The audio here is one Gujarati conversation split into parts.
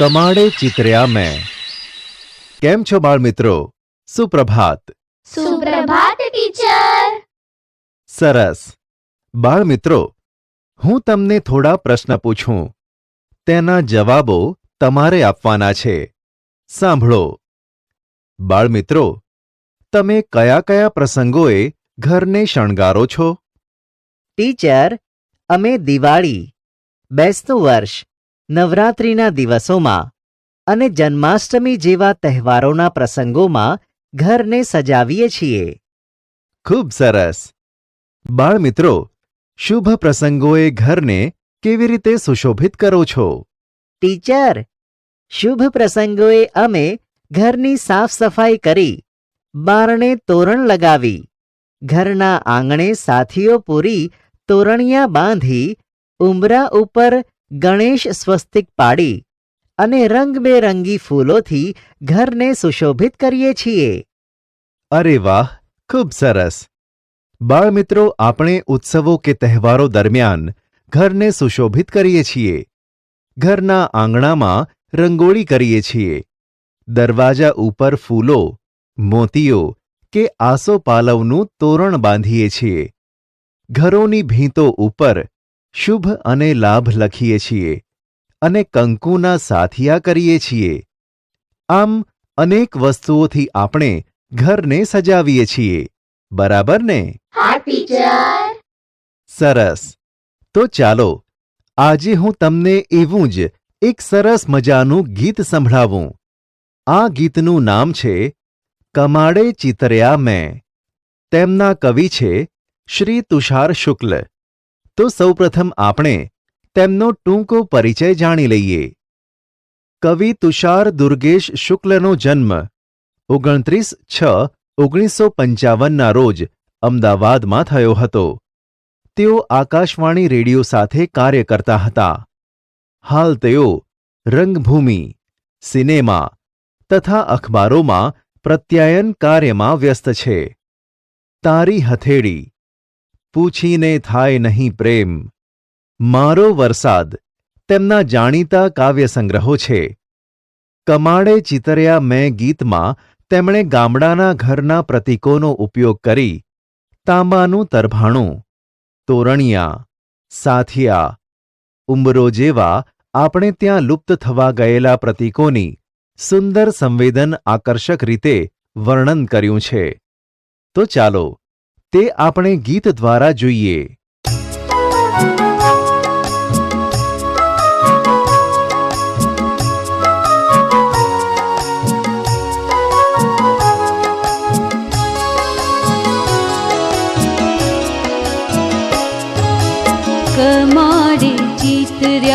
કમાડે ચિતર્યા મેં. કેમ છો બાળ મિત્રો સુપ્રભાત. સુપ્રભાત ટીચર. સરસ. બાળ મિત્રો હું તમને થોડા પ્રશ્ન પૂછું. તેના જવાબો તમારે આપવાના છે. સાંભળો. બાળ મિત્રો તમે કયા કયા પ્રસંગોએ ઘરને શણગારો છો? ટીચર અમે દિવાળી બેસતું વર્ષ નવરાત્રિના દિવસોમાં અને જન્માષ્ટમી જેવા તહેવારોના પ્રસંગોમાં ઘરને સજાવીએ છીએ. ખૂબ સરસ. બાળ મિત્રો શુભ પ્રસંગોએ ઘરને કેવી રીતે સુશોભિત કરો છો? ટીચર શુભ પ્રસંગોએ અમે ઘરની સાફ સફાઈ કરી બારણે તોરણ લગાવી ઘરના આંગણે સાથીઓ પૂરી તોરણિયા બાંધી ઉંબરા ઉપર ગણેશ સ્વસ્તિક પાડી અને રંગબેરંગી ફૂલોથી ઘરને સુશોભિત કરીએ છીએ. અરે વાહ, ખૂબ સરસ. બાળમિત્રો, આપણે ઉત્સવો કે તહેવારો દરમિયાન ઘરને સુશોભિત કરીએ છીએ. ઘરના આંગણામાં રંગોળી કરીએ છીએ. દરવાજા ઉપર ફૂલો, મોતીઓ કે આસોપાલવનું તોરણ બાંધીએ છીએ. ઘરોની ભીંતો ઉપર શુભ અને લાભ લખીએ છીએ અને કંકુના સાથિયા કરીએ છીએ. આમ અનેક વસ્તુઓથી આપણે ઘરને સજાવીએ છીએ. બરાબર ને? સરસ. તો ચાલો આજે હું તમને એવું જ એક સરસ મજાનું ગીત સંભળાવું. આ ગીતનું નામ છે કમાડે ચિતર્યા મેં. તેમના કવિ છે શ્રી તુષાર શુક્લ. તો સૌપ્રથમ આપણે તેમનો ટૂંકો પરિચય જાણી લઈએ. કવિ તુષાર દુર્ગેશ શુક્લનો જન્મ ઓગણત્રીસ છ ઓગણીસો પંચાવનના રોજ અમદાવાદમાં થયો હતો. તેઓ આકાશવાણી રેડિયો સાથે કાર્ય કરતા હતા. હાલ તેઓ રંગભૂમિ, સિનેમા તથા અખબારોમાં પ્રત્યાયન કાર્યમાં વ્યસ્ત છે. તારી હથેળી પૂછીને થાય નહીં પ્રેમ. મારો વરસાદ તેમના જાણીતા કાવ્યસંગ્રહો છે. કમાડે ચિતર્યા મેં ગીતમાં તેમણે ગામડાના ઘરના પ્રતીકોનો ઉપયોગ કરી તાંબાનું તરભાણું, તોરણિયા, સાથિયા ઉંબરો જેવા આપણે ત્યાં લુપ્ત થવા ગયેલા પ્રતીકોની સુંદર સંવેદન આકર્ષક રીતે વર્ણન કર્યું છે. તો ચાલો તે આપણે ગીત દ્વારા જોઈએ.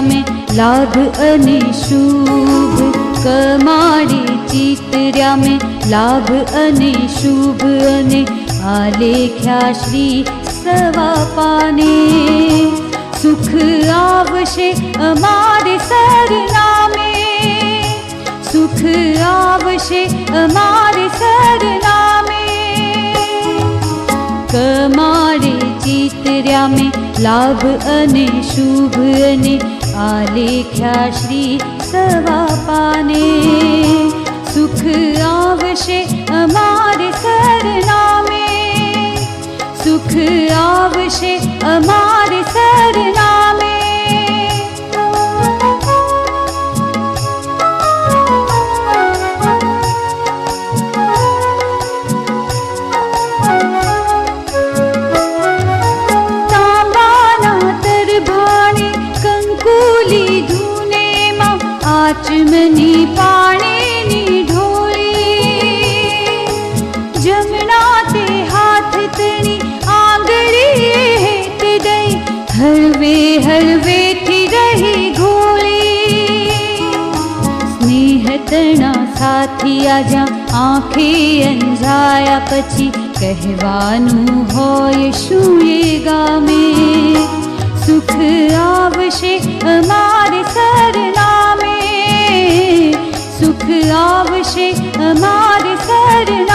મેં લાભ અને શુભ. કમાડી ચિતર્યા મેં લાભ અને શુભ અને આલેખ્યા શ્રી સવા પાને સુખ આવશે અમારે સરનામે સુખ આવશે અમારે સરનામે કમાડે ચિતર્યા મેં લાભ અને શુભ અને આલેખ્યા શ્રી સવા પાને સુખ આવશે અમારે સરનામે સુખ આવશે અમારે સરનામે તાંબાના તરભાણે કંકુલી ધૂનેમાં આચમની પાણીની સાથિયા જ્યાં આંખે અંજાયા પછી કહેવાનું હોય શું એ ગામે સુખ આવશે અમારે સરનામે સુખ આવશે અમારે સરનામે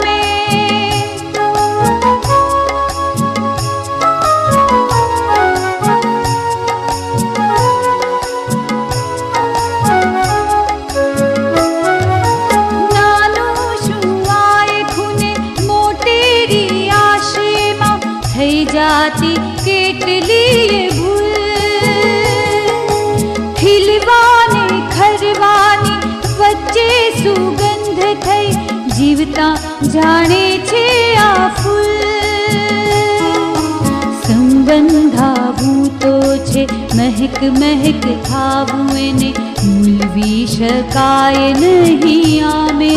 જીવતા જાણે છે આ ફૂલ સંબંધાભૂતો છે મહેક મહેક થાવું એને મૂલવી શકાય નહીં આમે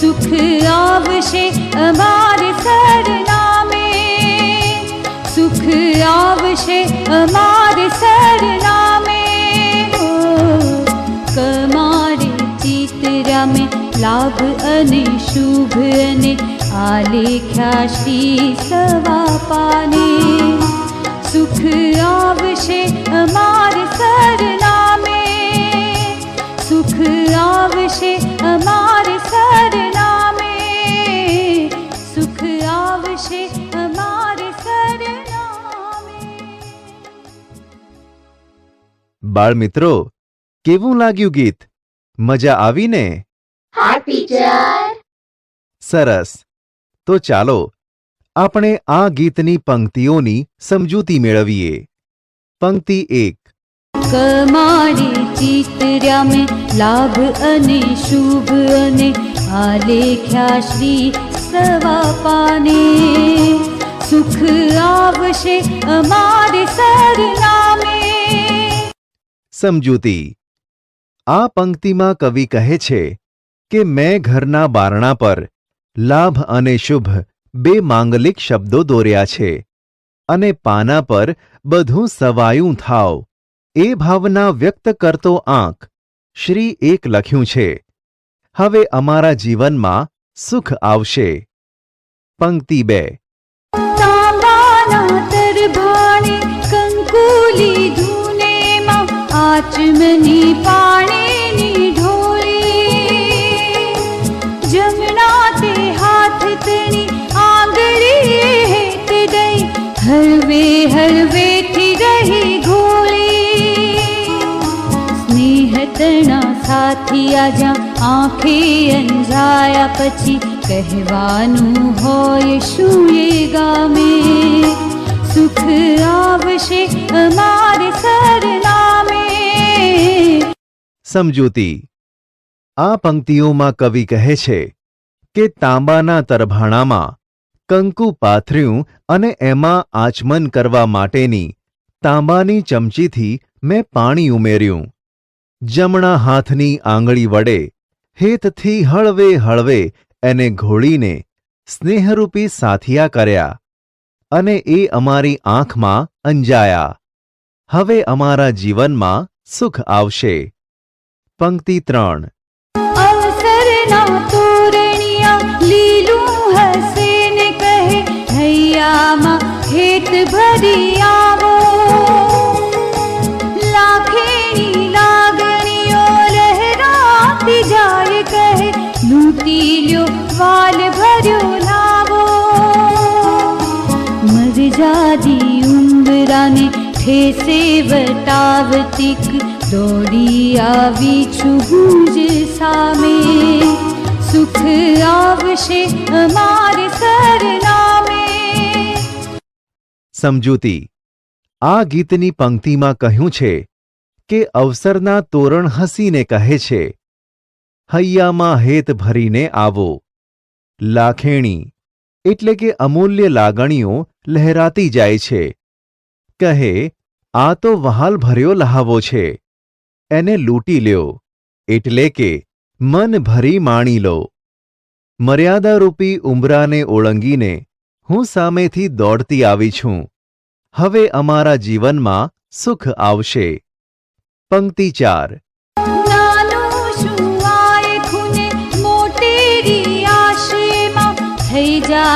સુખ આવશે અમારે સરનામે સુખ આવશે અમારે લાભ અને શુભ અને આલેખ્યા શ્રી સવાપાને સુખ આવશે અમારે સરનામે સુખ આવશે અમારે સરનામે સુખ આવશે અમારે સરનામે બાળમિત્રો, કેવું લાગ્યું ગીત? મજા આવીને? હા ટીચર સરસ. તો ચાલો આપણે આ ગીતની પંક્તિઓની સમજૂતી મેળવીએ. પંક્તિ એક. કમાડે ચિતર્યા મેં લાભ અને શુભ અને આલેખ્યા શ્રી સવા પાને સુખ આવશે અમારે સરનામે. સમજૂતી. આ પંક્તિમાં કવિ કહે છે કે મેં ઘરના બારણા પર લાભ અને શુભ બે માંગલિક શબ્દો દોર્યા છે અને પાના પર બધું સવાયું થાવ. એ ભાવના વ્યક્ત કરતો આંક શ્રી એક લખ્યું છે, હવે અમારા જીવનમાં સુખ આવશે. પંક્તિ બે. આચમની પાણીની સાથી આજા આંખે અંજાયા પછી કહેવાનું હોય, શું એ ગામે? સુખ આવશે અમારે સરનામે. સમજૂતી, આ પંક્તિઓમાં કવિ કહે છે કે તાંબાના તરભાણામાં કંકુ પાથર્યું અને એમાં આચમન કરવા માટેની તાંબાની ચમચીથી મેં પાણી ઉમેર્યું. જમણા હાથની આંગળી વડે, હેતથી હળવે હળવે એને ઘોળીને સ્નેહરૂપી સાથિયા કર્યા અને એ અમારી આંખમાં અંજાયા. હવે અમારા જીવનમાં સુખ આવશે. પંક્તિ ત્રણ. ભરી આવો. વાલ ભર્યો લાવો મરજાદી ઉંબરાને ઠેસે વટાવતીક દોડી આવી છું ગુંજ સામે સુખ આવશે અમારે સરનામે સમજૂતી આ ગીતની પંક્તિમાં કહ્યું છે કે અવસરના તોરણ હસીને કહે છે હૈયામાં હેત ભરીને આવો લાખેણી, એટલે કે અમૂલ્ય લાગણીઓ લહેરાતી જાય છે. કહે, આ તો વહાલ ભર્યો લહાવો છે. એને લૂંટી લ્યો, એટલે કે મન ભરી માણી લો. મર્યાદારૂપી ઉંબરાને ઓળંગીને હું સામેથી દોડતી આવી છું. હવે અમારા જીવનમાં સુખ આવશે. પંક્તિ ચાર.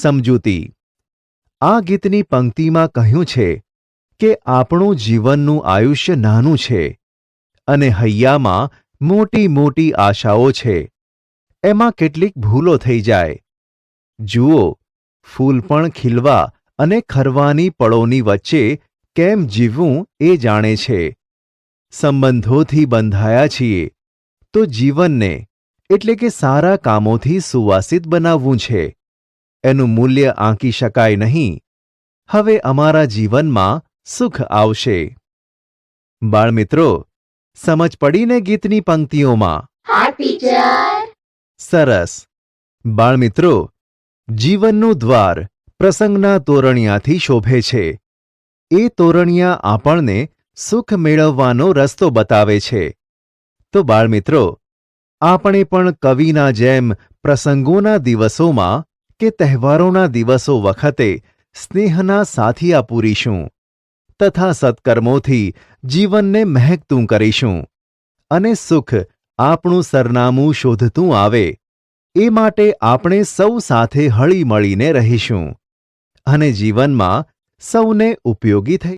સમજૂતી. આ ગીતની પંક્તિમાં કહ્યું છે કે આપણું જીવનનું આયુષ્ય નાનું છે અને હૈયામાં મોટી મોટી આશાઓ છે. એમાં કેટલીક ભૂલો થઈ જાય. જુઓ, ફૂલ પણ ખીલવા અને ખરવાની પળોની વચ્ચે કેમ જીવવું એ જાણે છે. સંબંધોથી બંધાયા છીએ. તો જીવનને, એટલે કે સારા કામોથી સુવાસિત બનાવવું છે. એનું મૂલ્ય આંકી શકાય નહીં. હવે અમારા જીવનમાં સુખ આવશે. બાળમિત્રો સમજ પડીને ગીતની પંક્તિઓમાં. સરસ. બાળમિત્રો જીવનનું દ્વાર પ્રસંગના તોરણિયાથી શોભે છે. એ તોરણિયા આપણને સુખ મેળવવાનો રસ્તો બતાવે છે. તો બાળમિત્રો આપણે પણ કવિના જેમ પ્રસંગોના દિવસોમાં કે તહેવારોના દિવસો વખતે સ્નેહના સાથિયા પૂરીશું તથા સત્કર્મોથી જીવનને મહેકતું કરીશું અને સુખ આપણું સરનામું શોધતું આવે એ માટે આપણે સૌ સાથે હળીમળીને રહીશું અને જીવનમાં સૌને ઉપયોગી થઈ